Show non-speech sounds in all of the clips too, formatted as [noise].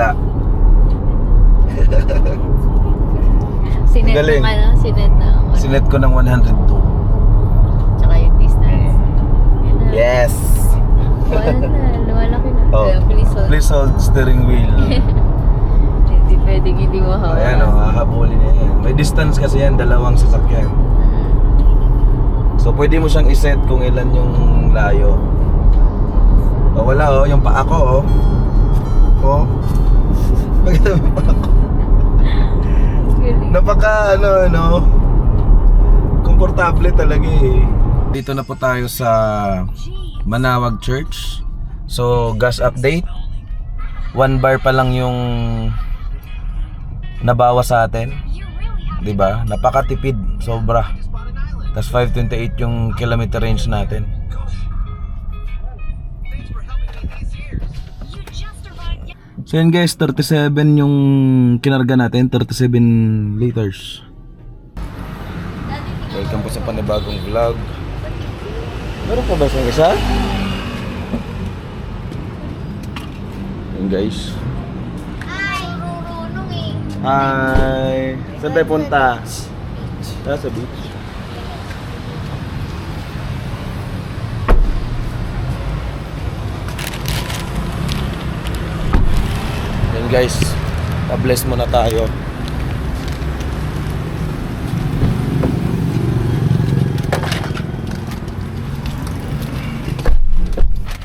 Wala. [laughs] Sinet Galing. ng ano, sinet na. ano, Sinet ko ng 102. Tsaka yung distance. Na. Yes! Wala na, lumalaki na. Oh. Please hold. Please hold steering wheel. [laughs] Hindi pwedeng hindi mo hawak. Ayan o, hahabulin niya yan. May distance kasi yan, dalawang sasakyan. So pwede mo siyang iset kung ilan yung layo. O wala o, yung paa ko o. O. Maganda yung [laughs] paa ko. Galing. Napaka ano ano. Komportable talaga eh. Dito na po tayo sa Manawag Church. So gas update. One bar pa lang yung nabawa sa atin. 'Di ba? Napakatipid, sobra. Tapos 528 yung kilometer range natin. So yun guys, 37 yung kinarga natin, 37 liters. Welcome po sa panibagong vlog. Meron pa ba isang isa? Yun guys. Eh. Hi! Saan tayo punta? Ah, sa beach. Yan guys, pa-bless muna tayo.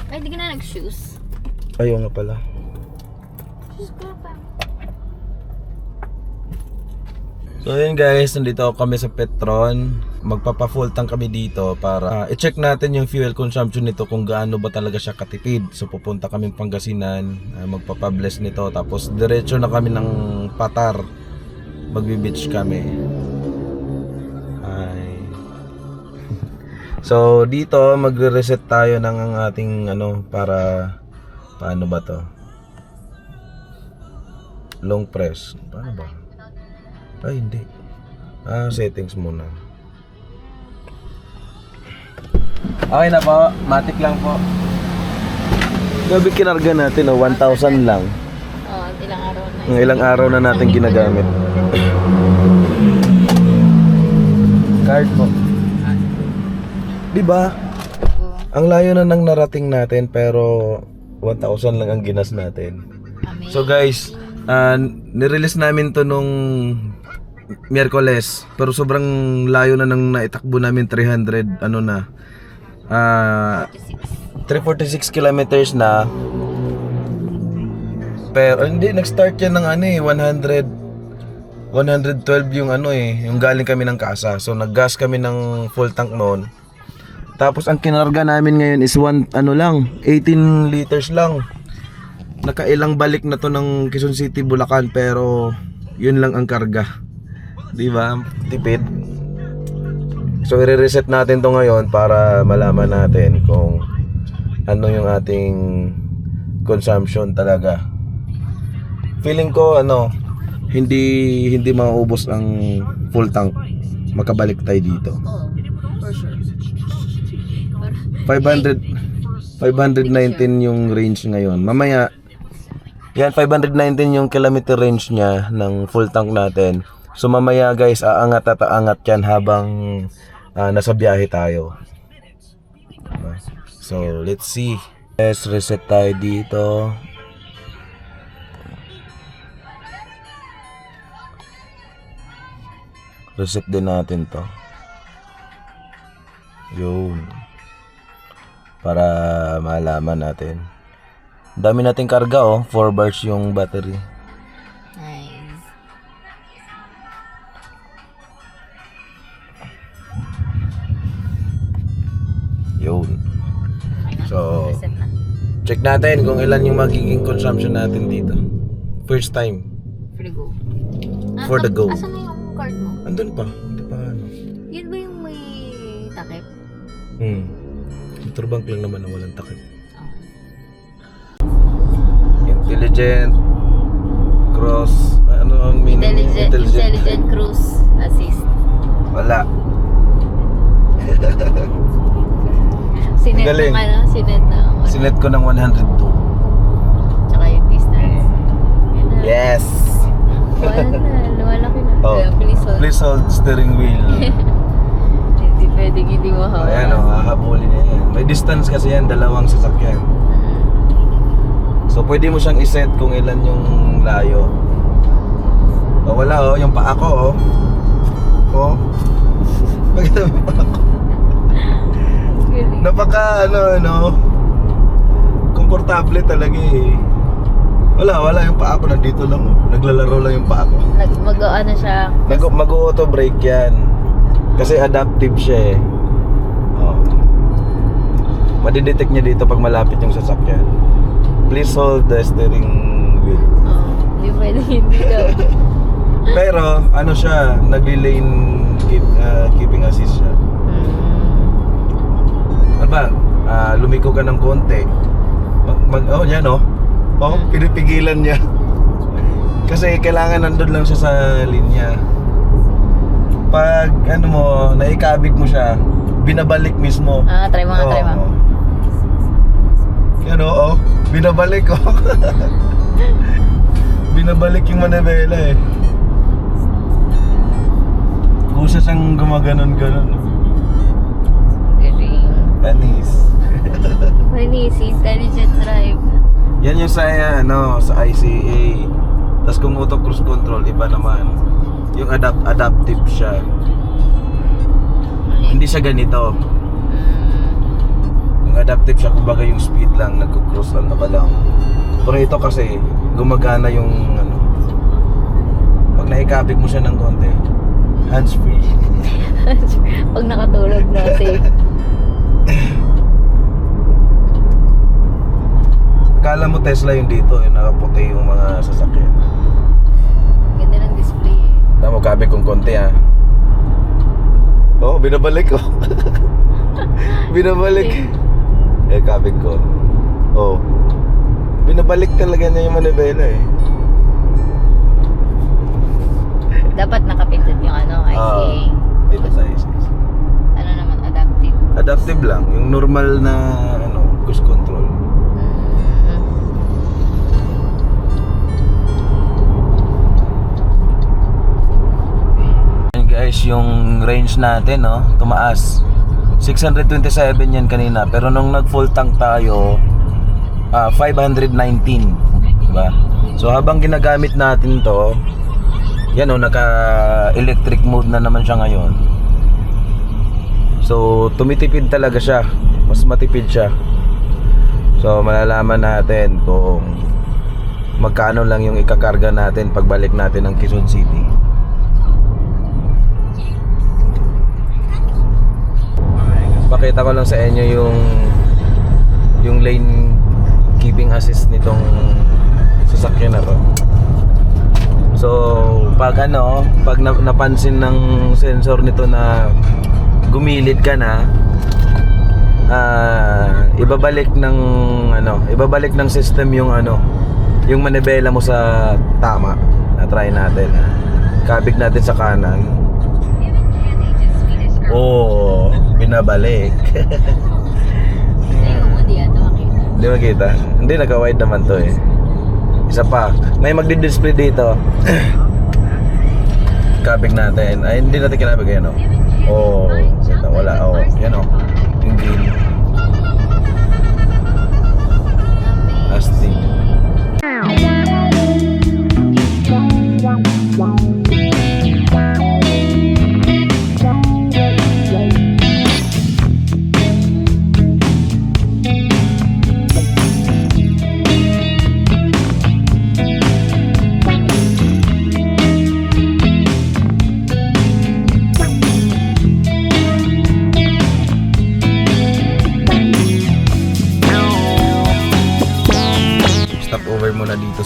Ay, di ka na nag-shoes. Ayaw nga pala. Shoes ko pa. So yun guys, nandito kami sa Petron. Magpapa-full tank kami dito para uh, i-check natin yung fuel consumption nito kung gaano ba talaga siya katipid. So pupunta kami Pangasinan, uh, magpapa-bless nito tapos diretso na kami ng Patar. Magbi-beach kami. Hi. [laughs] so dito magre-reset tayo ng ang ating ano para paano ba to? Long press. Paano ba? Ay, hindi. Ah, settings muna. Okay na po. Matic lang po. Gabi kinarga natin, oh, 1,000 lang. Oh, ilang araw na. Ng ilang araw na natin ginagamit. Card mo. Di ba? Ang layo na nang narating natin pero 1,000 lang ang ginas natin. So guys, uh, nirelease namin to nung Miyerkules. Pero sobrang layo na nang naitakbo namin 300 ano na. Ah, 346 kilometers na. Pero hindi nag-start yan ng ano eh 100 112 yung ano eh, yung galing kami ng kasa. So naggas kami ng full tank noon. Tapos ang kinarga namin ngayon is one ano lang, 18 liters lang. Nakailang balik na to ng Quezon City, Bulacan pero yun lang ang karga. 'Di ba? Tipid. So i-reset natin to ngayon para malaman natin kung ano yung ating consumption talaga. Feeling ko ano, hindi hindi mauubos ang full tank. Makabalik tayo dito. Oh, for sure. 500 519 yung range ngayon. Mamaya yan 519 yung kilometer range niya ng full tank natin. So mamaya guys, aangat at aangat yan habang ah, nasa biyahe tayo. Diba? So let's see. Let's reset tayo dito. Reset din natin to. Yun para malaman natin. Dami nating karga oh, 4 bars yung battery. Yun. So, check natin kung ilan yung magiging consumption natin dito. First time. For the go. Ah, For the go. Asan na yung card mo? Andun pa. Hindi pa ano. Yun ba yung may takip? Hmm. Motorbank lang naman na walang takip. Oh. Intelligent. Cross. Ano ang meaning? Intelligent, intelligent cruise assist. Wala. [laughs] Sinet Galing. Ano, ng ano, sinet na. Wala. Sinet ko ng 102. Tsaka yung distance. Na. Yes! Wala na, lumalaki na. Oh. Kaya, please hold. Please steering wheel. [laughs] Hindi pwedeng hindi mo hawa. Ayan o, oh, hahabulin niya yan. May distance kasi yan, dalawang sasakyan. So pwede mo siyang iset kung ilan yung layo. O wala oh, yung paa ko oh. Oh. [laughs] Bakit pa ako? Napaka ano ano. Komportable talaga eh. Wala, wala yung paa ko nandito lang oh. Naglalaro lang yung paa ko. Nag, mag ano siya. Mag mag-auto brake yan. Kasi adaptive siya eh. Oh. Madidetect niya dito pag malapit yung sasakyan. Please hold the steering wheel. Oh, hindi pwedeng hindi daw. [laughs] Pero ano siya, nagli-lane keep, uh, keeping assist siya. Ano ba? Ah, lumiko ka ng konti. Mag, mag oh, yan oh. Oh, pinipigilan niya. [laughs] Kasi kailangan nandun lang siya sa linya. Pag ano mo, naikabig mo siya, binabalik mismo. Ah, try mo nga, try mo. Oo. Yan oh, oh. Binabalik oh. [laughs] binabalik yung manabela eh. Kusa siyang gumaganon-ganon. Panis. [laughs] Manis, intelligent drive. Yan yung sa ano sa ICA. Tapos kung auto cruise control iba naman. Yung adapt adaptive siya. Hindi siya ganito. Hmm. Yung adaptive siya kumbaga yung speed lang nagko-cruise ano ka lang. Pero ito kasi gumagana yung ano. Pag naikabig mo siya ng konti, hands free. [laughs] Pag nakatulog na, safe. Akala mo Tesla yung dito, yung nakaputi yung mga sasakyan. Ganda ng display eh. Tama mo, kabig kong konti ah. Oo, oh, binabalik [laughs] ko. binabalik. Eh, kabig ko. Oo. Oh. Binabalik talaga niya yung manibela eh. Dapat nakapindot yung ano, ICA. Ah, dito sa ICA. ano naman, adaptive. Lang. Yung normal na ano, cruise control. Yan guys, yung range natin, no, tumaas. 627 yan kanina, pero nung nag full tank tayo, ah, 519, diba? So habang ginagamit natin to, yan oh, naka electric mode na naman siya ngayon. So tumitipid talaga siya, mas matipid siya. So malalaman natin kung magkano lang yung ikakarga natin pagbalik natin ng Quezon City. Pakita ko lang sa inyo yung yung lane keeping assist nitong sasakyan na to. So, pag ano, pag na- napansin ng sensor nito na gumilid ka na, ah, ibabalik ng ano, ibabalik ng system yung ano, yung manibela mo sa tama. Na-try natin. Kabig natin sa kanan. Oo, binabalik. [laughs] Hindi makita. Hindi, naka-wide naman to eh. Isa pa. May magdi-display dito. [coughs] Kabig natin. Ay, hindi natin kinabig yan oh. Oh, kita, wala. Oh, yan oh. Yung green.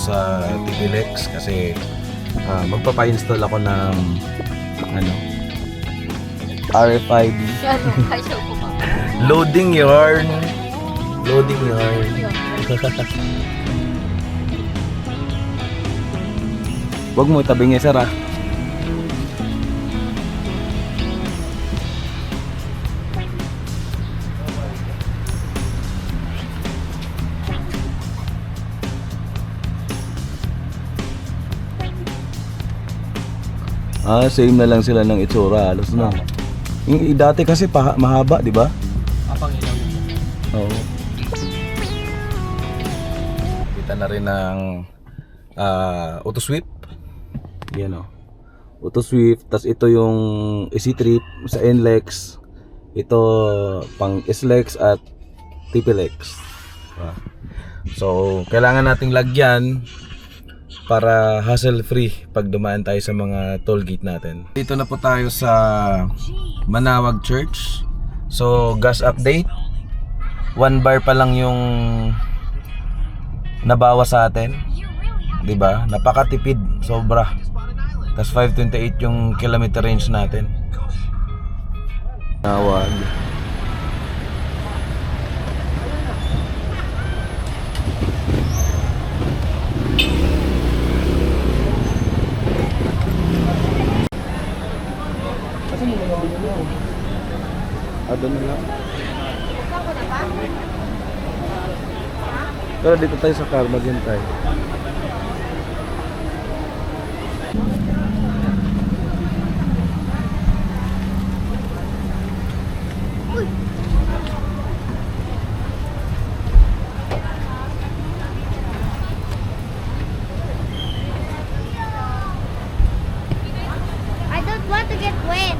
Sa TPLX kasi ah, magpapa-install ako ng ano RFID [laughs] loading yarn. Loading yarn. [laughs] Wag mo tabing sir ah. Ah, same na lang sila ng itsura, halos na. Yung dati kasi paha- mahaba, di ba? Kapang ilaw. Oo. Kita na rin ng ah, auto sweep. Yan o. Auto sweep. Tapos ito yung easy trip sa NLEX. Ito pang SLEX at TPLEX. Ah. So, kailangan nating lagyan para hassle free pag dumaan tayo sa mga toll gate natin. Dito na po tayo sa Manawag Church. So, gas update. One bar pa lang yung nabawas sa atin. 'Di ba? Napakatipid, sobra. Tapos 528 yung kilometer range natin. Nawag. Ano na lang? Pero dito tayo sa car, maghintay. I don't want to get wet.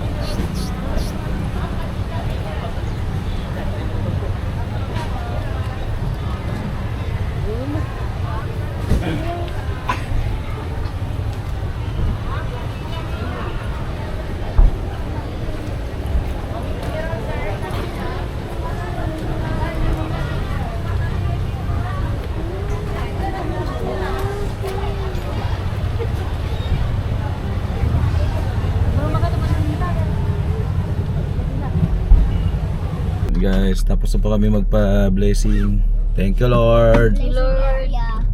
Guys, tapos na po kami magpa-blessing. Thank you Lord. Lord. Yeah.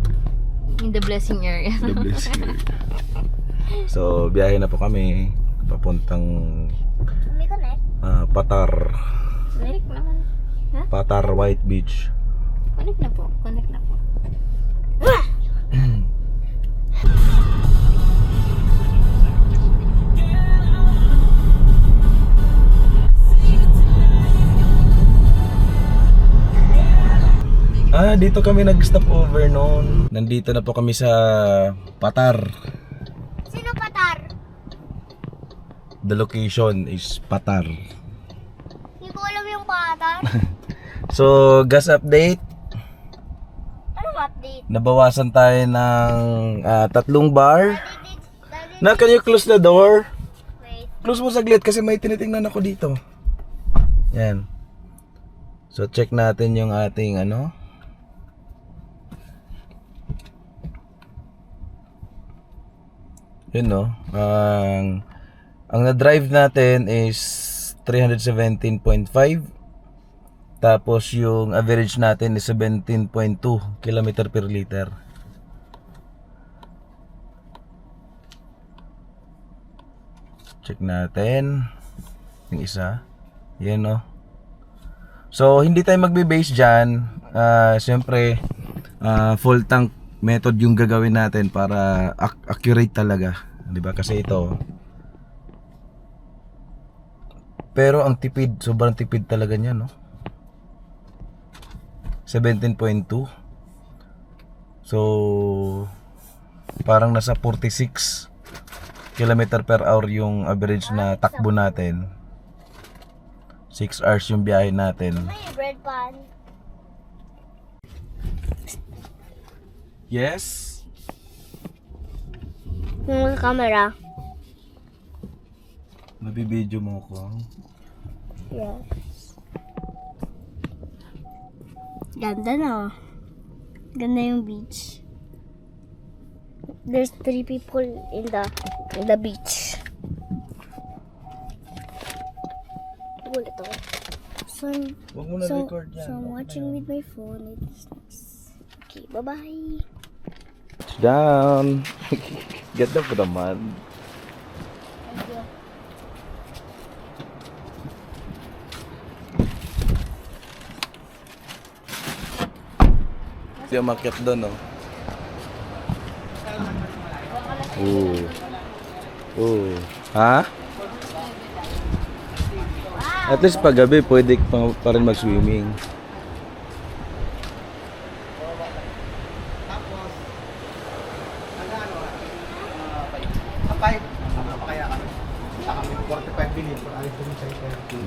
In the blessing area. The [laughs] blessing. So, biyahe na po kami papuntang ah, Patar. Connect naman. Ha? Patar White Beach. Connect na po. Connect na po. Ah, dito kami nag-stop over noon. Nandito na po kami sa Patar. Sino patar? The location is Patar. Hindi ko alam yung patar. [laughs] So, gas update. Anong update? Nabawasan tayo ng ah, tatlong bar. Na, can you close the door? wait. Close mo saglit kasi may tinitingnan ako dito. Yan. So, check natin yung ating ano. Yun no. Ang ang na-drive natin is 317.5. Tapos yung average natin is 17.2 km per liter. Check natin. Yung isa. Yan no. So, hindi tayo magbe-base dyan. Ah, Siyempre, ah, full tank method yung gagawin natin para ac- accurate talaga. 'Di ba Kasi ito. Pero ang tipid, sobrang tipid talaga niya, no? 17.2. So, parang nasa 46 kilometer per hour yung average na takbo natin. 6 hours yung biyahe natin. May bread pan. Yes. Yung camera. Nabibideo mo ko. Yes. Ganda na. Ganda yung beach. There's three people in the in the beach. Ulit ako. So, so, record yan. so I'm watching with my phone. It's nice. Okay, bye-bye. Down. [laughs] Ganda po naman. Hindi umakyat doon, no? Oh. Oh. Ha? At least pag gabi, pwede pa, pa rin mag-swimming.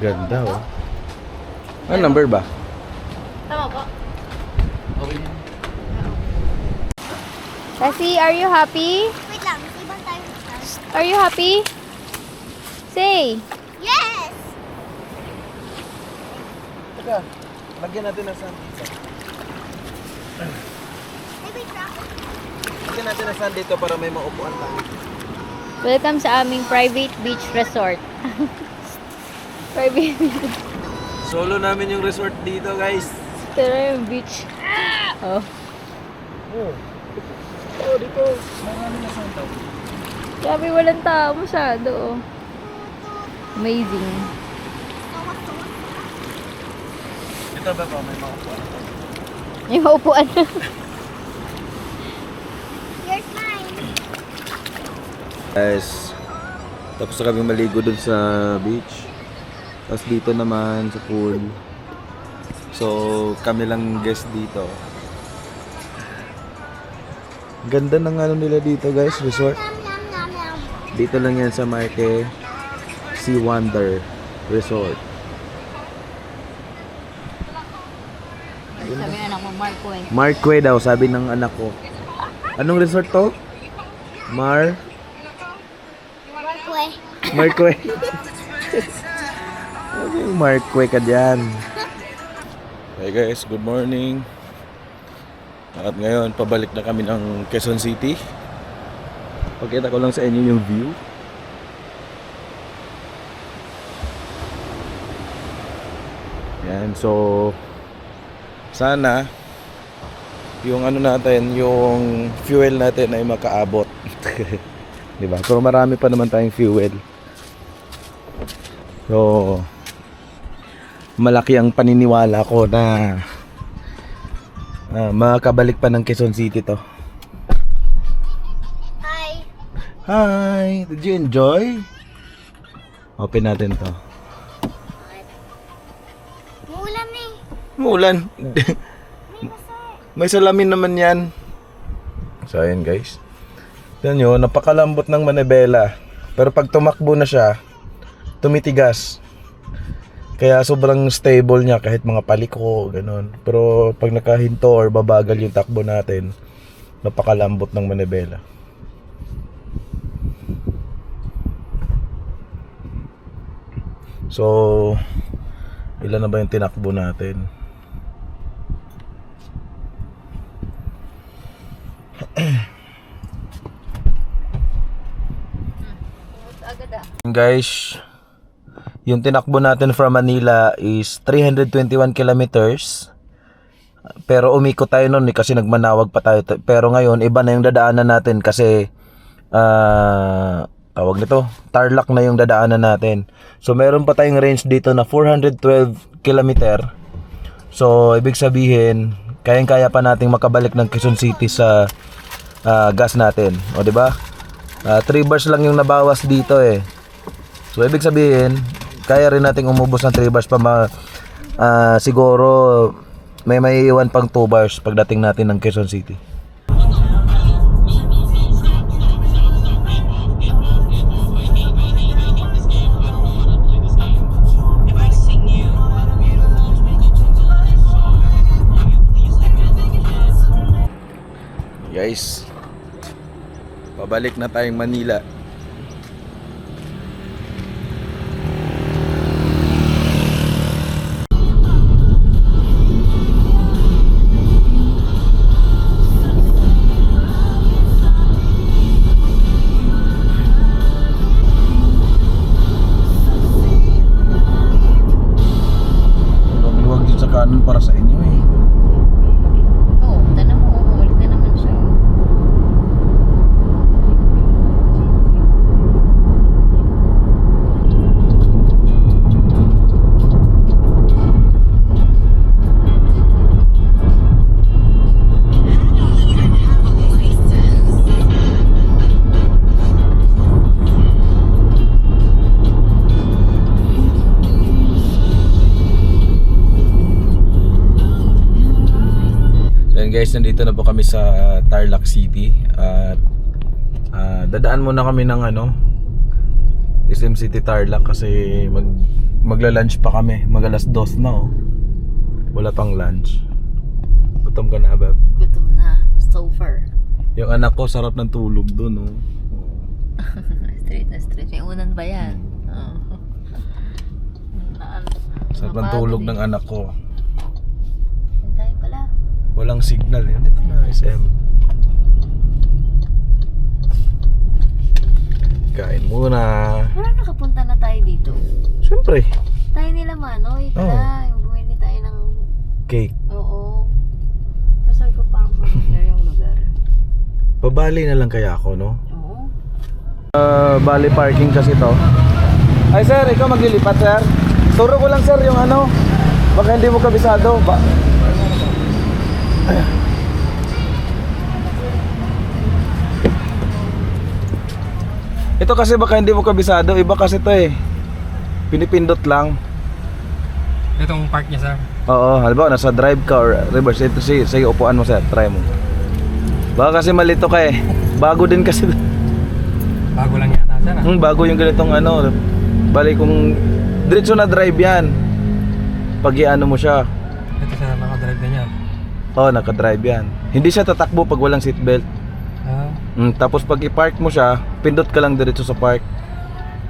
Ganda oh. Ano number ba? Tama po. Cassie, are you happy? Wait lang, ibang tayo. Are you happy? Say. Yes! Teka, lagyan natin ng sand dito. Maybe drop Lagyan natin ng sand dito para may maupuan tayo. Welcome sa aming private beach resort. [laughs] beach. Solo namin yung resort dito guys. Pero yung beach. Oh. Oh. Oh, dito. Marami na sand daw. Grabe, walang tao masyado. Oh. Amazing. Dito ba pa may maupuan? Yung maupuan. [laughs] Here's mine. Guys, tapos na kami maligo dun sa beach. Tapos dito naman sa pool. So, kami lang guest dito. Ganda ng ano nila dito guys, resort. Dito lang yan sa Marque Sea Wonder Resort. Sabi anak mo, Marco eh. Marque daw, sabi ng anak ko. Anong resort to? Mar? Markway. Marque. [laughs] Yung Marque ka dyan? Hey guys, good morning. At ngayon, pabalik na kami ng Quezon City. Pakita ko lang sa inyo yung view. Yan, so sana yung ano natin, yung fuel natin ay makaabot. [laughs] 'Di ba? Pero marami pa naman tayong fuel. So malaki ang paniniwala ko na ah, makakabalik pa ng Quezon City to. Hi. Hi! Did you enjoy? Open natin to. Muulan eh. Mulan. May salamin naman yan. So, ayan guys. Yan yun, napakalambot ng manibela. Pero pag tumakbo na siya, tumitigas. Kaya sobrang stable niya kahit mga paliko, ganun. Pero pag nakahinto or babagal yung takbo natin, napakalambot ng manibela. So, ilan na ba yung tinakbo natin? Agad ah. Guys, yung tinakbo natin from Manila is 321 kilometers. Pero umikot tayo noon eh, kasi nagmanawag pa tayo. Pero ngayon, iba na yung dadaanan natin kasi ah tawag nito, Tarlac na yung dadaanan natin. So meron pa tayong range dito na 412 kilometer. So ibig sabihin, kayang-kaya pa nating makabalik ng Quezon City sa ah, gas natin. O di ba? 3 bars lang yung nabawas dito eh. So ibig sabihin, kaya rin nating umubos ng 3 bars pa ma, ah, siguro may may iwan pang 2 bars pagdating natin ng Quezon City. Guys, pabalik na tayong Manila. Kami sa Tarlac City at ah, dadaan muna kami ng ano SM City Tarlac kasi mag magla-lunch pa kami. Magalas dos na oh. Wala pang lunch. Gutom ka na, Bab. Gutom na. So far. Yung anak ko sarap ng tulog doon oh. [laughs] straight na straight. May unan ba yan? [laughs] Oo. Na- Sarap ng tulog eh. ng anak ko. Yan. Walang signal. eh. Dito na SM. Kain muna. Parang nakapunta na tayo dito. Siyempre, Tayo nila Manoy pala. Yung bumili tayo ng... cake. Oo. Sabi ko parang familiar yung lugar. Pabali na lang kaya ako, no? Oo. Uh, bali parking kasi to. Ay sir, ikaw maglilipat sir. Turo ko lang sir yung ano. Baka hindi mo kabisado. Ba Ito kasi baka hindi mo kabisado. Iba kasi to eh. Pinipindot lang. Itong park niya, sir. Oo, halimbawa nasa drive ka or reverse. Ito si, sige upuan mo sir. Try mo. Baka kasi malito ka eh. Bago din kasi. Bago lang yata, sir. ah. Hmm, bago yung ganitong ano, bali kung diretso na drive yan. Pag iano mo siya, yan. oh, naka-drive yan. Hindi siya tatakbo pag walang seatbelt. Ah, Hmm, tapos pag i-park mo siya, pindot ka lang diretso sa park.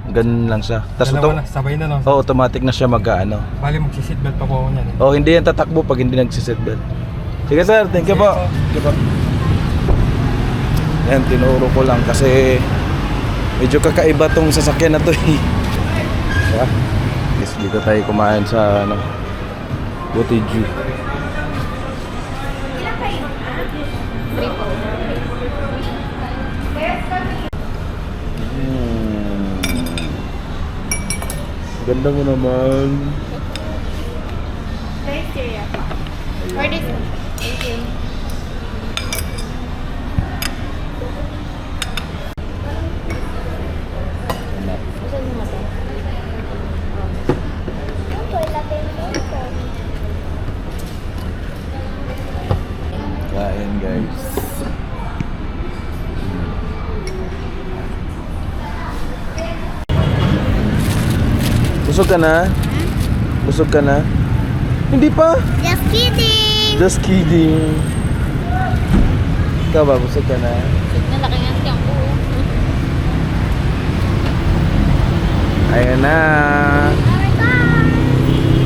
Ganun lang siya. Tapos dalawa na, sabay na, no? oh, automatic na siya mag-ano. Bali, magsiseatbelt pa po ako niyan. eh. Oh, hindi yan tatakbo pag hindi nagsi-seatbelt. Sige sir, thank you po. Thank you po. Yan, tinuro ko lang kasi medyo kakaiba tong sasakyan na to [laughs] eh. Diba? Yes, dito tayo kumain sa ano, Botiju. Ganda mo naman. Where is it? Thank you. Kain guys. Busog ka na? Busog ka na? Hindi pa. Just kidding! Just kidding. Ikaw ba, busog ka na? Nalaki nga siya ko. Ayan na.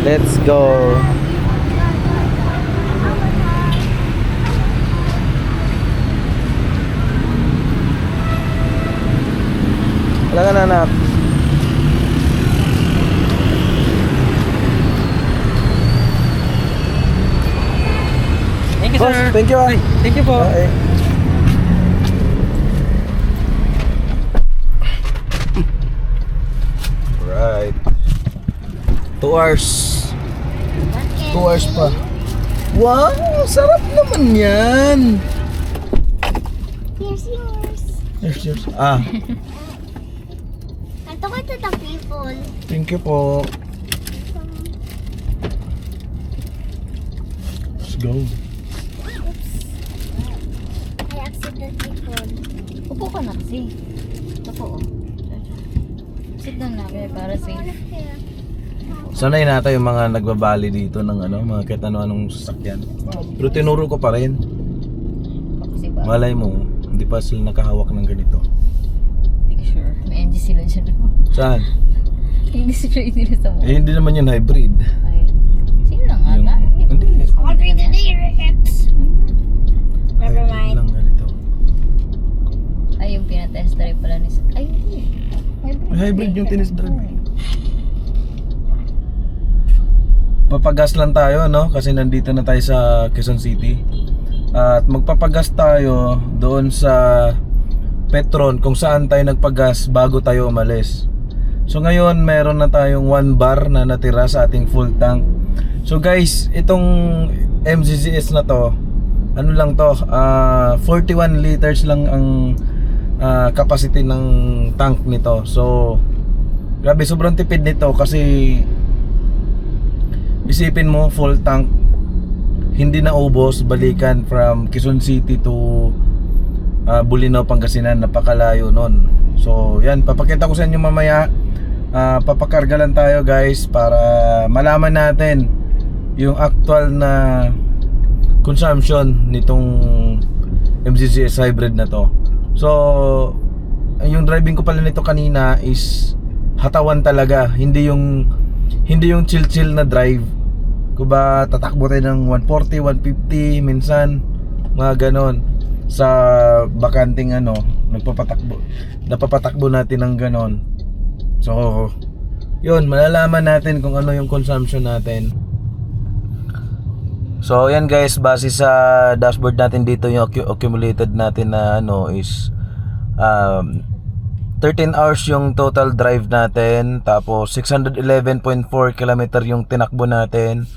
Let's go. Wala ka na anak. Boss, sir. thank you ah. Ay, thank you po. Okay. Right. Two hours. Two hours pa. Wow! Sarap naman yan! Here's yours. Here's yours. Ah, [laughs] Ito ko to the people. thank you po. Let's go. Accidentally called. Upo ka na kasi. Upo oh. Sit down na kaya para safe. Sanay nata yung mga nagbabali dito ng ano, mga kahit ano anong sasakyan. Pero tinuro ko pa rin. Kasi ba? Malay mo, hindi pa sila nakahawak ng ganito. Hindi ko sure. May NG sila dyan. Saan? Hindi sila inila sa Eh, mga. hindi naman yun hybrid. Ay. Sino lang Yung, ata? hindi. I'll bring the lyrics. Never Hybrid mind. lang ganito. Ay, yung pinatest drive pala ni... Ay, hindi. Hybrid, Hybrid yung drive. Papagas lang tayo, no? Kasi nandito na tayo sa Quezon City. At magpapagas tayo doon sa Petron kung saan tayo nagpagas bago tayo umalis. So ngayon meron na tayong 1 bar na natira sa ating full tank. So guys, itong MZZS na to, ano lang to, ah, 41 liters lang ang ah, capacity ng tank nito. So grabe sobrang tipid nito kasi isipin mo full tank hindi na ubos balikan from Quezon City to uh, Bulinaw, Pangasinan napakalayo nun. So yan papakita ko sa inyo mamaya. Ah, papakarga lang tayo guys para malaman natin yung actual na consumption nitong MZZS hybrid na to so yung driving ko pala nito kanina is hatawan talaga. Hindi yung hindi yung chill chill na drive. Kuba tatakbo tayo ng 140 150 minsan mga ganon. Sa bakanting ano nagpapatakbo napapatakbo natin ng ganon. So yun malalaman natin kung ano yung consumption natin So yan guys, base sa dashboard natin dito yung accu- accumulated natin na ano is um, 13 hours yung total drive natin tapos 611.4 km yung tinakbo natin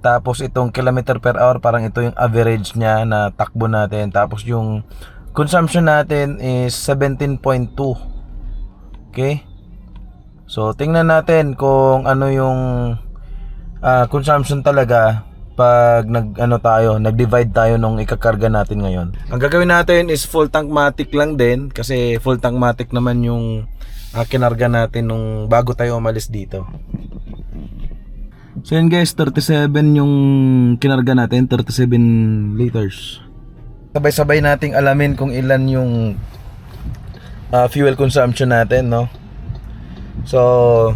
tapos itong kilometer per hour parang ito yung average niya na takbo natin tapos yung consumption natin is 17.2 okay? So tingnan natin kung ano yung ah, consumption talaga pag nag ano tayo, nag-divide tayo nung ikakarga natin ngayon. Ang gagawin natin is full tank matic lang din kasi full tank matic naman yung ah, kinarga natin nung bago tayo umalis dito. So yun guys, 37 yung kinarga natin, 37 liters. Sabay-sabay nating alamin kung ilan yung ah, fuel consumption natin, no? So,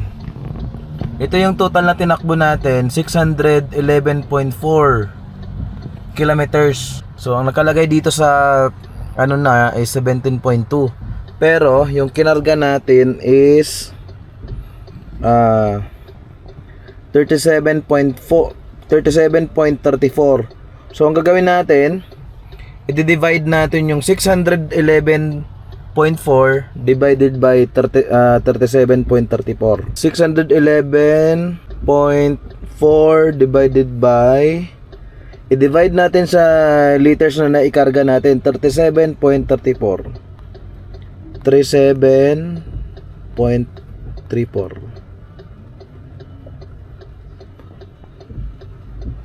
ito yung total na tinakbo natin, 611.4 kilometers. So, ang nakalagay dito sa ano na is 17.2. Pero, yung kinarga natin is ah 37.4 37.34. So, ang gagawin natin, i-divide natin yung 611.4 divided by 30, ah, 37.34. 611.4 divided by i-divide natin sa liters na naikarga natin 37.34. 37.34.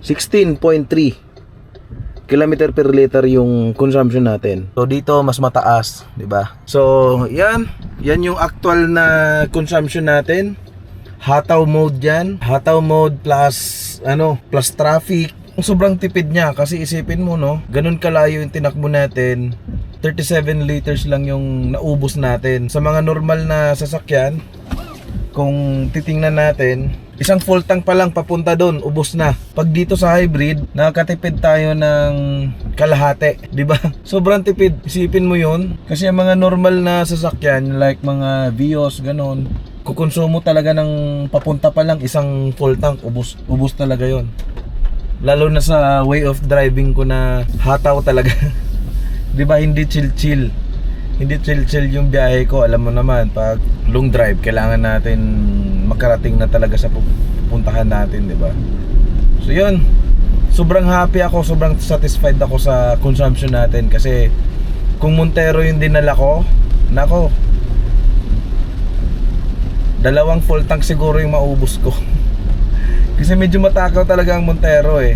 16.3 kilometer per liter yung consumption natin. So dito mas mataas, 'di ba? So, 'yan, 'yan yung actual na consumption natin. Hataw mode 'yan. Hataw mode plus ano, plus traffic. Sobrang tipid niya kasi isipin mo no, ganun kalayo yung tinakbo natin. 37 liters lang yung naubos natin. Sa mga normal na sasakyan, kung titingnan natin, isang full tank pa lang papunta doon, ubos na. Pag dito sa hybrid, nakakatipid tayo ng kalahati, [laughs] 'di ba? Sobrang tipid. Isipin mo 'yun kasi ang mga normal na sasakyan like mga Vios ganon, kukonsumo talaga ng papunta pa lang isang full tank, ubos ubos talaga 'yon. Lalo na sa way of driving ko na hataw talaga. [laughs] 'Di ba hindi chill chill hindi chill-chill yung biyahe ko. Alam mo naman, pag long drive, kailangan natin makarating na talaga sa pupuntahan natin, di ba? So, yun. Sobrang happy ako, sobrang satisfied ako sa consumption natin kasi kung Montero yung dinala ko, nako, dalawang full tank siguro yung maubos ko. [laughs] kasi medyo matakaw talaga ang Montero eh.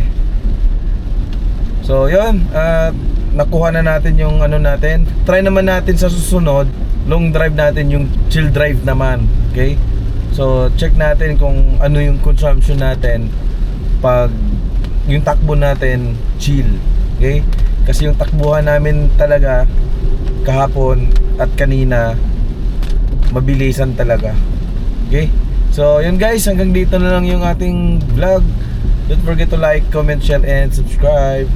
So, yun. At nakuha na natin yung ano natin. Try naman natin sa susunod, long drive natin yung chill drive naman. Okay? So, check natin kung ano yung consumption natin pag yung takbo natin chill. Okay? Kasi yung takbuhan namin talaga kahapon at kanina mabilisan talaga. Okay? So, yun guys, hanggang dito na lang yung ating vlog. Don't forget to like, comment, share, and subscribe.